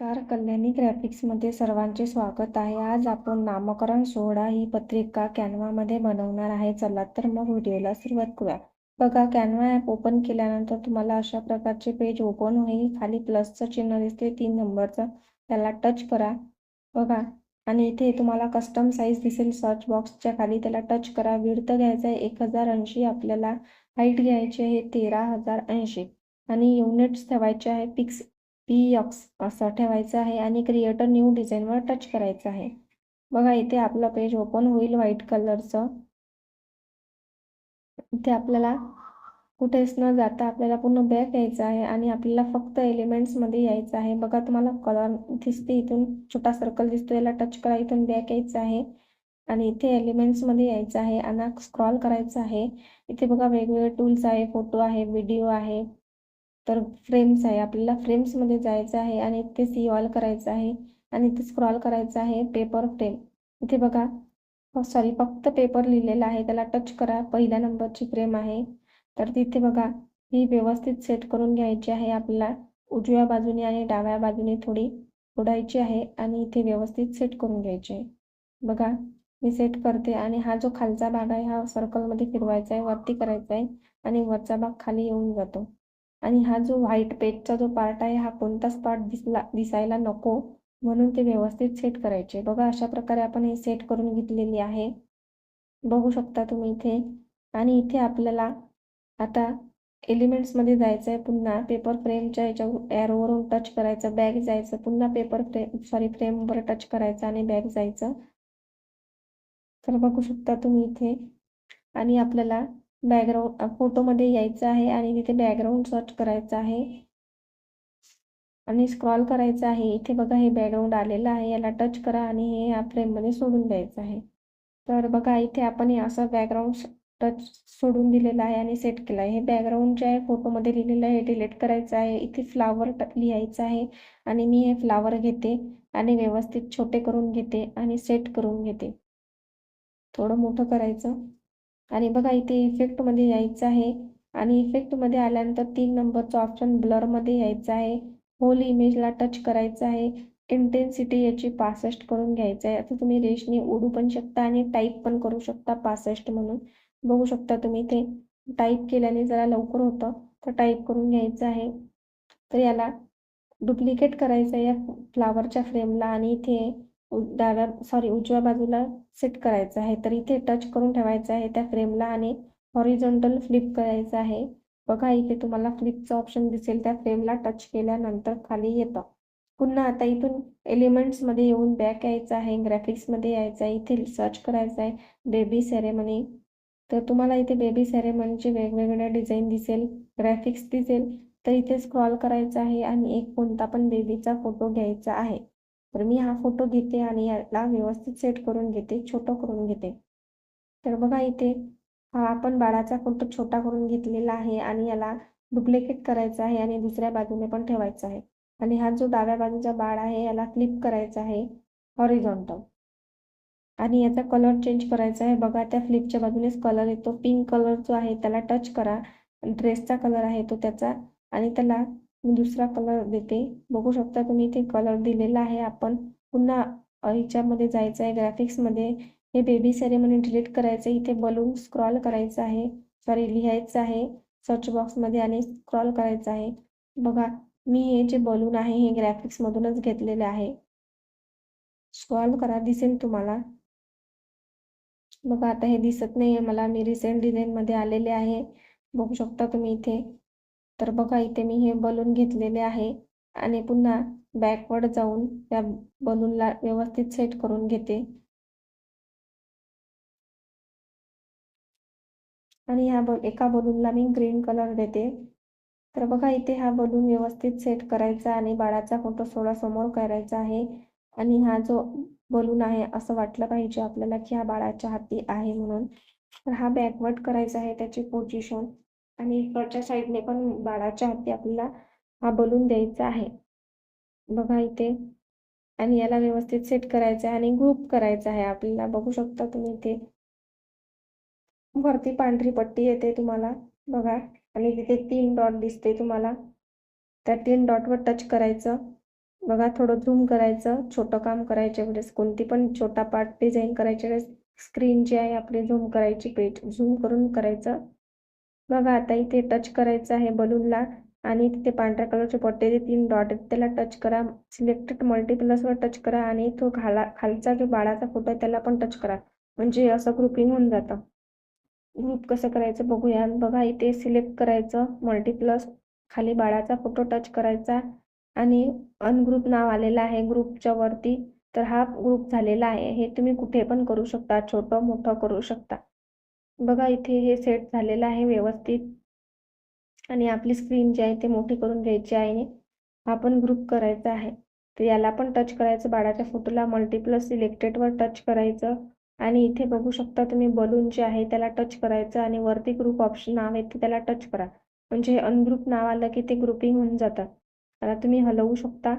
नमस्कार. कल्याणी ग्राफिक्समध्ये सर्वांचे स्वागत आहे. आज आपण नामकरण सोहळा ही पत्रिका कॅनवामध्ये बनवणार आहे. चला तर मग व्हिडिओला सुरुवात करूया. बघा कॅनवा ॲप ओपन केल्यानंतर तुम्हाला अशा प्रकारचे पेज ओपन होईल. खाली प्लसचं चिन्ह दिसते तीन नंबरचं त्याला टच करा. बघा आणि इथे तुम्हाला कस्टम साईज दिसेल. सर्च बॉक्सच्या खाली त्याला टच करा. विर्थ घ्यायचं आहे एक हजार ऐंशी. आपल्याला हाईट घ्यायची आहे तेरा हजार ऐंशी. आणि युनिट्स ठेवायचे आहे पिक्स पी यक्स असं ठेवायचं आहे आणि क्रिएटर न्यू डिझाईनवर टच करायचं आहे. बघा इथे आपलं पेज ओपन होईल व्हाईट कलरचं. इथे आपल्याला कुठेच न जाता आपल्याला पूर्ण बॅक यायचं आहे आणि आपल्याला फक्त एलिमेंट्समध्ये यायचं आहे. बघा तुम्हाला कलर दिसते इथून छोटा सर्कल दिसतो याला टच करा इथून बॅक यायचं आहे आणि इथे एलिमेंट्समध्ये यायचं आहे. आणि स्क्रॉल करायचं आहे. इथे बघा वेगवेगळे टूल्स आहे फोटो आहे व्हिडिओ आहे. तर फ्रेम्स आहे. आपल्याला फ्रेम्समध्ये जायचं आहे आणि इथे सी ऑल करायचं आहे आणि इथे स्क्रॉल करायचं आहे पेपर फ्रेम इथे बघा सॉरी फक्त पेपर लिहिलेला आहे. त्याला टच करा. पहिल्या नंबरची फ्रेम आहे. तर तिथे बघा ही व्यवस्थित सेट करून घ्यायची आहे. आपल्याला उजव्या बाजूने आणि डाव्या बाजूने थोडी उडायची आहे आणि इथे व्यवस्थित सेट करून घ्यायची आहे. बघा मी सेट करते आणि हा जो खालचा भाग आहे हा सर्कलमध्ये फिरवायचा आहे. वरती करायचा आहे आणि वरचा भाग खाली येऊन जातो. आणि हा जो व्हाईट पेजचा जो पार्ट आहे हा कोणताच पार्ट दिसला दिसायला नको. म्हणून ते व्यवस्थित सेट करायचे. बघा अशा प्रकारे आपण हे सेट करून घेतलेली आहे. बघू शकता तुम्ही इथे. आणि इथे आपल्याला आता एलिमेंट्समध्ये जायचं आहे पुन्हा. पेपर फ्रेमच्या याच्या ॲरोवरून टच करायचं बॅग जायचं. पुन्हा पेपर फ्रेम सॉरी फ्रेमवर टच करायचं आणि बॅग जायचं. तर बघू शकता तुम्ही इथे. आणि आपल्याला बॅकग्राऊंड फोटोमध्ये यायचं आहे आणि तिथे बॅकग्राऊंड सर्च करायचं आहे. आणि स्क्रॉल करायचं आहे. इथे बघा हे बॅकग्राऊंड आलेलं आहे. याला टच करा आणि हे या फ्रेममध्ये सोडून द्यायचं आहे. तर बघा इथे आपण हे असं बॅकग्राऊंड टच सोडून दिलेलं आहे आणि सेट केलं आहे. हे बॅकग्राऊंड जे आहे फोटोमध्ये लिहिलेलं आहे हे डिलीट करायचं आहे. इथे फ्लावर लिहायचं आहे आणि मी हे फ्लावर घेते आणि व्यवस्थित छोटे करून घेते आणि सेट करून घेते. थोडं मोठं करायचं. आणि बघा इथे इफेक्टमध्ये यायचं आहे. आणि इफेक्टमध्ये आल्यानंतर तीन नंबरचं ऑप्शन ब्लरमध्ये यायचं आहे. होल इमेजला टच करायचं आहे. इंटेन्सिटी याची पासष्ट करून घ्यायचं आहे. आता तुम्ही रेशने ओढू पण शकता आणि टाईप पण करू शकता पासष्ट म्हणून. बघू शकता तुम्ही इथे टाईप केल्याने जरा लवकर होतं तर टाईप करून घ्यायचं आहे. तर याला डुप्लिकेट करायचं आहे या फ्लावरच्या फ्रेमला आणि इथे डाव्या सॉरी उजव्या बाजूला सेट करायचं आहे. तर इथे टच करून ठेवायचं आहे त्या फ्रेमला आणि हॉरिझॉन्टल फ्लिप करायचं आहे. बघा इथे तुम्हाला फ्लिपचं ऑप्शन दिसेल. त्या फ्रेमला टच केल्यानंतर खाली येतं. पुन्हा आता इथून एलिमेंट्समध्ये येऊन बॅक यायचं आहे. ग्राफिक्समध्ये यायचं आहे. इथे सर्च करायचं आहे. बेबी सेरेमनी तर तुम्हाला इथे बेबी सेरेमनीचे वेगवेगळ्या डिझाईन दिसेल. ग्राफिक्स दिसेल. तर इथे स्क्रॉल करायचं आहे आणि एक कोणता पण बेबीचा फोटो घ्यायचा आहे. तर मी हा फोटो घेते आणि याला व्यवस्थित सेट करून घेते छोटं करून घेते. तर बघा इथे हा आपण बाळाचा फोटो छोटा करून घेतलेला आहे आणि याला डुप्लिकेट करायचा आहे आणि दुसऱ्या बाजूने पण ठेवायचा आहे. आणि हा जो डाव्या बाजूचा बाळ आहे याला क्लिप करायचा आहे हॉरिझॉन्टल आणि याचा कलर चेंज करायचा आहे. बघा त्या फ्लिपच्या बाजूनेच कलर येतो. पिंक कलर जो आहे त्याला टच करा. ड्रेसचा कलर आहे तो त्याचा. आणि त्याला मी दुसरा कलर देते. बघू शकता तुम्ही इथे कलर दिलेला आहे आपण. पुन्हा ह्याच्यामध्ये जायचं आहे ग्राफिक्समध्ये हे बेबी सेरेमनी डिलीट करायचं आहे इथे बलून स्क्रॉल करायचं आहे. सॉरी लिहायचं आहे. सर्च बॉक्समध्ये आणि स्क्रॉल करायचं आहे. बघा मी हे जे बलून आहे हे ग्राफिक्समधूनच घेतलेले आहे. स्क्रॉल करा दिसेल तुम्हाला. बघा आता हे दिसत नाही आहे मला. मी रिसेंट डिझाईनमध्ये आलेले आहे. बघू शकता तुम्ही इथे. तर बघा इथे मी हे बलून घेतलेले आहे आणि पुन्हा बॅकवर्ड जाऊन त्या बलूनला व्यवस्थित सेट करून घेते. आणि ह्या ब एका बलूनला मी ग्रीन कलर देते. तर बघा इथे हा बलून व्यवस्थित सेट करायचा आणि बाळाचा फोटो थोडा समोर करायचा आहे. आणि हा जो बलून आहे असं वाटलं पाहिजे आपल्याला की हा बाळाच्या हाती आहे म्हणून. तर हा बॅकवर्ड करायचा आहे त्याची पोझिशन. आणि इकडच्या साईडने पण बाळाच्या हाती आपल्याला हा बलून द्यायचा आहे. बघा इथे. आणि याला व्यवस्थित सेट करायचं आहे आणि ग्रुप करायचा आहे आपल्याला. बघू शकता तुम्ही इथे. वरती पांढरी पट्टी येते तुम्हाला. बघा. आणि तिथे तीन डॉट दिसते तुम्हाला. त्या तीन डॉटवर टच करायचं. बघा थोडं झूम करायचं. छोटं काम करायच्या वेळेस कोणती पण छोटा पार्ट डिझाईन करायच्या वेळेस स्क्रीन जी आहे आपली झूम करायची पेज. झूम करून करायचं. बघा आता इथे टच करायचं आहे बलूनला आणि तिथे पांढऱ्या कलरचे पट्टे ते तीन डॉट आहेत त्याला टच करा. सिलेक्टेड मल्टिप्लसवर टच करा आणि तो खाला खालचा जो बाळाचा फोटो आहे त्याला पण टच करा. म्हणजे असं ग्रुपिंग होऊन जातं. ग्रुप कसं करायचं बघूया. बघा इथे सिलेक्ट करायचं मल्टिप्लस खाली बाळाचा फोटो टच करायचा आणि अनग्रुप नाव आलेलं आहे ग्रुपच्या वरती. तर हा ग्रुप झालेला आहे. हे तुम्ही कुठे पण करू शकता छोटं मोठं करू शकता. बघा इथे हे सेट झालेलं आहे व्यवस्थित. आणि आपली स्क्रीन जी आहे ते मोठी करून घ्यायची आहे. हा पण ग्रुप करायचा आहे. तर याला पण टच करायचं. बाळाच्या फोटोला मल्टिप्लस सिलेक्टेडवर टच करायचं. आणि इथे बघू शकता तुम्ही बलून जे आहे त्याला टच करायचं. आणि वरती ग्रुप ऑप्शन नाव आहे ते त्याला टच करा. म्हणजे अनग्रुप नाव आलं की ते ग्रुपिंग होऊन जातं. त्याला तुम्ही हलवू शकता.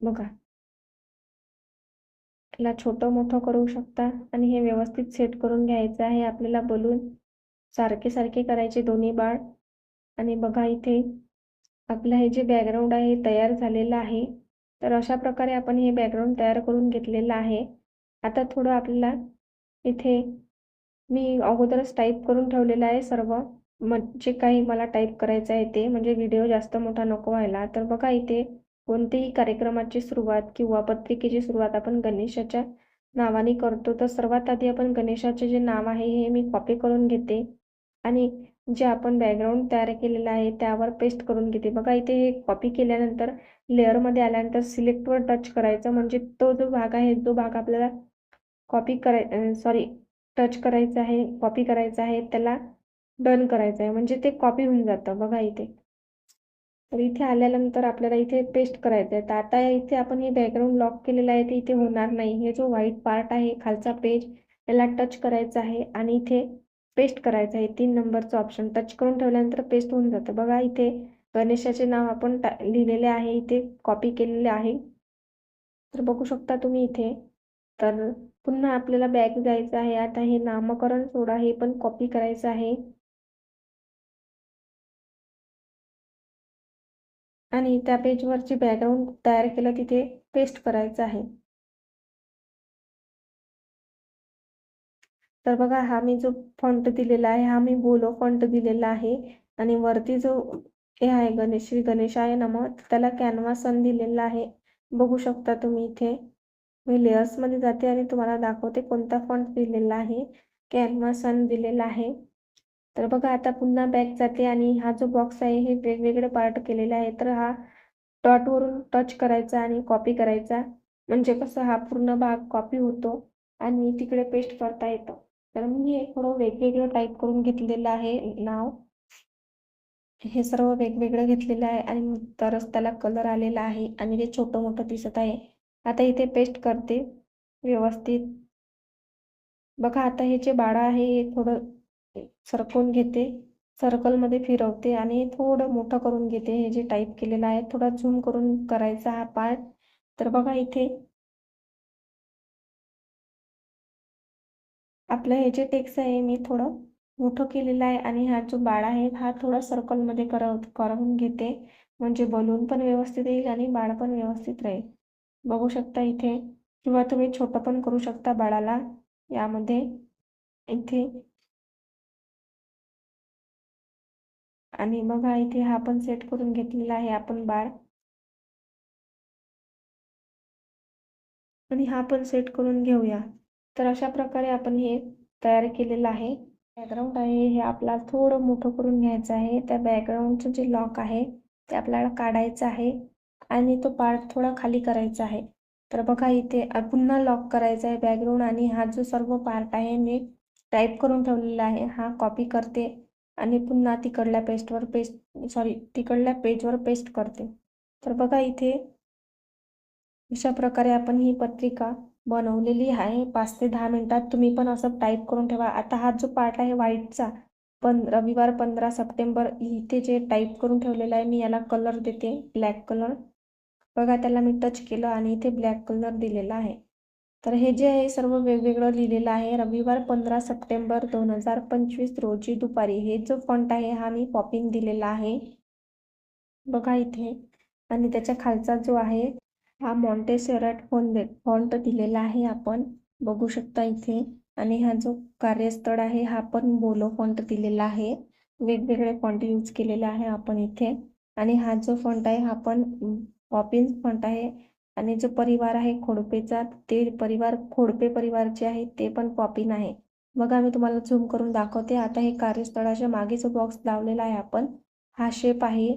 बघा. ला छोटं मोठं करू शकता आणि हे व्यवस्थित सेट करून घ्यायचं आहे. आपल्याला बलून सारखे सारखे करायचे दोन्ही बाळ. आणि बघा इथे आपलं हे जे बॅकग्राऊंड आहे तयार झालेलं आहे. तर अशा प्रकारे आपण हे बॅकग्राऊंड तयार करून घेतलेलं आहे. आता थोडं आपल्याला इथे मी अगोदरच टाईप करून ठेवलेलं आहे सर्व. जे काही मला टाईप करायचं आहे ते. म्हणजे व्हिडिओ जास्त मोठा नको व्हायला. तर बघा इथे कोणतेही कार्यक्रमाची सुरुवात किंवा पत्रिकेची सुरुवात आपण गणेशाच्या नावाने करतो. तर सर्वात आधी आपण गणेशाचे जे नाव आहे हे मी कॉपी करून घेते आणि जे आपण बॅकग्राऊंड तयार केलेलं आहे त्यावर पेस्ट करून घेते. बघा इथे हे कॉपी केल्यानंतर लेअरमध्ये आल्यानंतर सिलेक्टवर टच करायचं म्हणजे तो जो भाग आहे जो भाग आपल्याला कॉपी कराय सॉरी टच करायचा आहे कॉपी करायचा आहे त्याला डन करायचं आहे. म्हणजे ते कॉपी होऊन जातं. बघा इथे. तर इथे आल्यानंतर आपल्याला इथे पेस्ट करायचं आहे. तर आता इथे आपण हे बॅकग्राऊंड लॉक केलेलं आहे ते इथे होणार नाही. हे जो व्हाईट पार्ट आहे खालचा पेज याला टच करायचा आहे आणि इथे पेस्ट करायचं आहे. तीन नंबरचं ऑप्शन टच करून ठेवल्यानंतर पेस्ट होऊन जातं. बघा इथे गणेशाचे नाव आपण लिहिलेले आहे. इथे कॉपी केलेले आहे. तर बघू शकता तुम्ही इथे. तर पुन्हा आपल्याला बॅग जायचं आहे. आता हे नामकरण सोडा. हे पण कॉपी करायचं आहे. आणि त्या पेजवर जे बॅकग्राऊंड तयार केलं तिथे पेस्ट करायचं आहे. तर बघा हा मी जो फॉन्ट दिलेला आहे हा मी बोलो फॉन्ट दिलेला आहे. आणि वरती जो हे आहे गणेश श्री गणेशाय नम त्याला कॅनव्हासन दिलेला आहे. बघू शकता तुम्ही इथे. मी लेअर्समध्ये जाते आणि तुम्हाला दाखवते कोणता फॉन्ट दिलेला आहे. कॅनव्हासन दिलेला आहे. तर बघा आता पुन्हा बॅक जाते आणि हा जो बॉक्स आहे हे वेगवेगळे पार्ट केलेले आहे तर हा डॉटवरून टच करायचा आणि कॉपी करायचा. म्हणजे कसं हा पूर्ण भाग कॉपी होतो आणि तिकडे पेस्ट करता येतं. तर मी हे थोडं वेगवेगळं टाईप करून घेतलेलं आहे नाव. हे सर्व वेगवेगळं घेतलेलं आहे आणि तरच त्याला कलर आलेला आहे आणि ते छोटं मोठं दिसत आहे. आता इथे पेस्ट करते व्यवस्थित. बघा आता हे जे बाळा आहे हे थोडं सरकवून घेते. सर्कलमध्ये फिरवते आणि थोडं मोठं करून घेते. हे जे टाईप केलेलं आहे थोडा झूम करून करायचा हा पार्ट तर बघा इथे. आपलं हे जे टेक्स्ट आहे मी थोडं मोठं केलेलं आहे आणि हा जो बाळ आहे हा थोडा सर्कलमध्ये करव करून घेते. म्हणजे बलून पण व्यवस्थित येईल आणि बाळ पण व्यवस्थित राहील. बघू शकता इथे. किंवा तुम्ही छोटं पण करू शकता बाळाला. यामध्ये इथे आणि बघा इथे हा पण सेट करून घेतलेला आहे आपण बार आणि हा पण सेट करून घेऊया. तर अशा प्रकारे आपण हे तयार केलेलं आहे. बॅकग्राऊंड आहे हे आपल्याला थोडं मोठं करून घ्यायचं आहे. त्या बॅकग्राऊंडचं जे लॉक आहे ते आपल्याला काढायचं आहे. आणि तो पार्ट थोडा खाली करायचा आहे. तर बघा इथे पुन्हा लॉक करायचा आहे बॅकग्राऊंड आणि हा जो सर्व पार्ट आहे मी टाईप करून ठेवलेला आहे. हा कॉपी करते. आणि पुन्हा तिकडल्या पेस्टवर पेस्ट सॉरी तिकडल्या पेजवर पेस्ट करते. तर बघा इथे अशा प्रकारे आपण ही पत्रिका बनवलेली आहे. पाच ते दहा मिनिटात तुम्ही पण असं टाईप करून ठेवा. आता हा जो पार्ट आहे व्हाईटचा पण रविवार पंधरा सप्टेंबर इथे जे टाईप करून ठेवलेलं आहे मी याला कलर देते ब्लॅक कलर बघा त्याला मी टच केलं आणि इथे ब्लॅक कलर दिलेला आहे. तर हे जे आहे सर्व वेगवेगळं लिहिलेलं आहे. रविवार पंधरा सप्टेंबर दोन हजार पंचवीस रोजी दुपारी. हे जो फॉन्ट आहे हा मी पॉपिंग दिलेला आहे. बघा इथे. आणि त्याच्या खालचा जो आहे हा मॉन्टेसेरट फॉन्ट फॉन्ट दिलेला आहे आपण. बघू शकता इथे. आणि हा जो कार्यस्थळ आहे हा पण बोलो फॉन्ट दिलेला आहे. वेगवेगळे फॉन्ट यूज केलेले आहे आपण इथे. आणि हा जो फॉन्ट आहे हा पण पॉपिन्स फॉन्ट आहे. आणि जो परिवार आहे खोडपेचा ते परिवार खोडपे परिवारचे आहे ते पण पॉपिन आहे बघा मी तुम्हाला झूम करून दाखवते. आता हे कार्यस्थळाच्या मागे जो बॉक्स लावलेला आहे आपण. हा शेप आहे.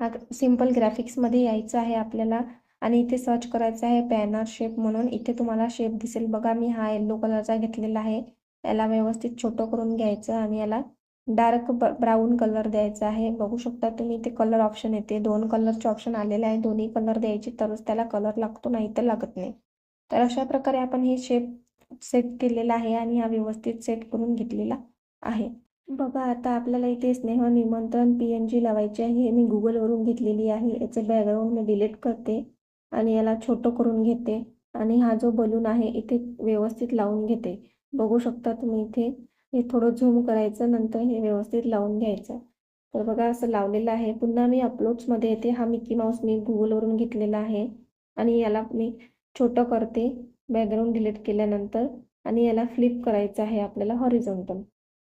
हा सिंपल ग्राफिक्समध्ये यायचं आहे आपल्याला. आणि इथे सर्च करायचं आहे बॅनर शेप म्हणून. इथे तुम्हाला शेप दिसेल. बघा मी हा येल्लो कलरचा घेतलेला आहे. याला व्यवस्थित छोटं करून घ्यायचं आणि याला डार्क ब्राऊन कलर द्यायचा आहे. बघू शकता तुम्ही इथे कलर ऑप्शन येते. दोन कलरचे ऑप्शन आलेले आहे. दोन्ही कलर द्यायचे तरच त्याला कलर लागतो नाही तर लागत नाही. तर अशा प्रकारे आपण हे शेप सेट केलेला आहे आणि हा व्यवस्थित सेट करून घेतलेला आहे. बघा आता आपल्याला इथे स्नेह निमंत्रण पी एन जी लावायचे आहे. हे मी गुगलवरून घेतलेली आहे. याचं बॅकग्राऊंड मी डिलीट करते आणि याला छोटं करून घेते. आणि हा जो बलून आहे इथे व्यवस्थित लावून घेते. बघू शकता तुम्ही इथे. हे थोडं झूम करायचं नंतर हे व्यवस्थित लावून घ्यायचं. तर बघा असं लावलेलं आहे. पुन्हा मी अपलोड्समध्ये येते. हा मिकी माऊस मी गुगलवरून घेतलेला आहे. आणि याला मी छोटं करते. बॅकग्राऊंड डिलीट केल्यानंतर. आणि याला फ्लिप करायचं आहे आपल्याला हॉरिझॉन्टल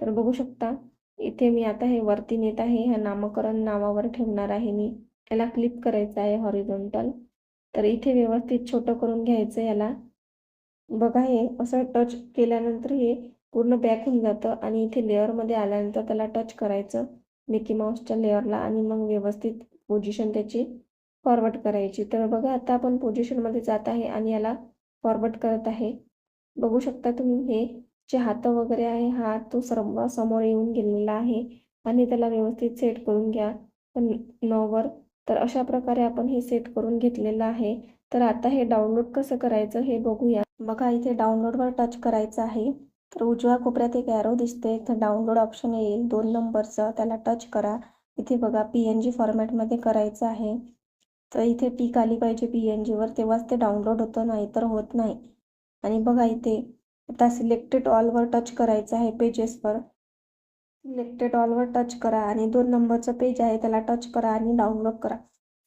तर बघू शकता इथे मी आता हे वरती नेत आहे. ह्या नामकरण नावावर ठेवणार आहे मी. याला क्लिप करायचं आहे हॉरिझॉन्टल तर इथे व्यवस्थित छोटं करून घ्यायचं याला. बघा हे असं टच केल्यानंतर हे पूर्ण बॅक होऊन जातं आणि इथे लेअरमध्ये आल्यानंतर त्याला टच करायचं मिकी माऊसच्या लेअरला आणि मग व्यवस्थित पोझिशन त्याची फॉरवर्ड करायची. तर बघा आता आपण पोझिशनमध्ये जात आहे आणि याला फॉरवर्ड करत आहे. बघू शकता तुम्ही हे जे हात वगैरे आहे हा तो सर्व समोर येऊन गेलेला आहे आणि त्याला व्यवस्थित सेट करून घ्या. नॉवर तर अशा प्रकारे आपण हे सेट करून घेतलेलं आहे. तर आता हे डाउनलोड कसं करायचं हे बघूया. बघा इथे डाउनलोडवर टच करायचं आहे. तर उजव्या कोपऱ्यात एक ॲरो दिसते. इथं डाउनलोड ऑप्शन येईल. दोन नंबरचं त्याला टच करा. इथे बघा पी एन जी फॉर्मॅटमध्ये करायचं आहे. तर इथे टीक आली पाहिजे पी एन जीवर तेव्हाच ते डाउनलोड होतं नाही तर होत नाही. आणि बघा इथे आता सिलेक्टेड ऑलवर टच करायचं आहे पेजेसवर सिलेक्टेड ऑलवर टच करा आणि दोन नंबरचं पेज आहे त्याला टच करा आणि डाउनलोड करा.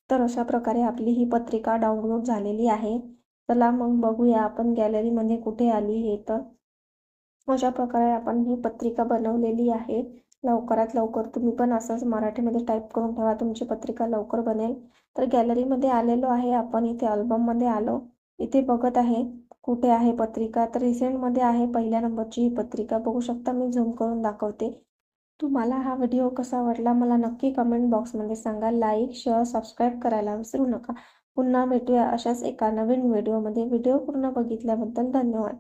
तर अशा प्रकारे आपली ही पत्रिका डाउनलोड झालेली आहे. चला मग बघूया आपण गॅलरीमध्ये कुठे आली हे तर. अशा प्रकारे आपण ही पत्रिका बनवलेली आहे. लवकरात लवकर तुम्ही पण असंच मराठीमध्ये टाईप करून ठेवा. तुमची पत्रिका लवकर बनेल. तर गॅलरीमध्ये आलेलो आहे. आपण इथे अल्बममध्ये आलो. इथे बघत आहे. कुठे आहे पत्रिका? तर रिसेंटमध्ये आहे. पहिल्या नंबरची ही पत्रिका. बघू शकता मी झूम करून दाखवते. तुम्हाला हा व्हिडिओ कसा वाटला? मला नक्की कमेंट बॉक्समध्ये सांगा. लाईक शेअर सबस्क्राईब करायला विसरू नका. पुन्हा भेटूया अशाच एका नवीन व्हिडिओमध्ये व्हिडिओ पूर्ण बघितल्याबद्दल धन्यवाद.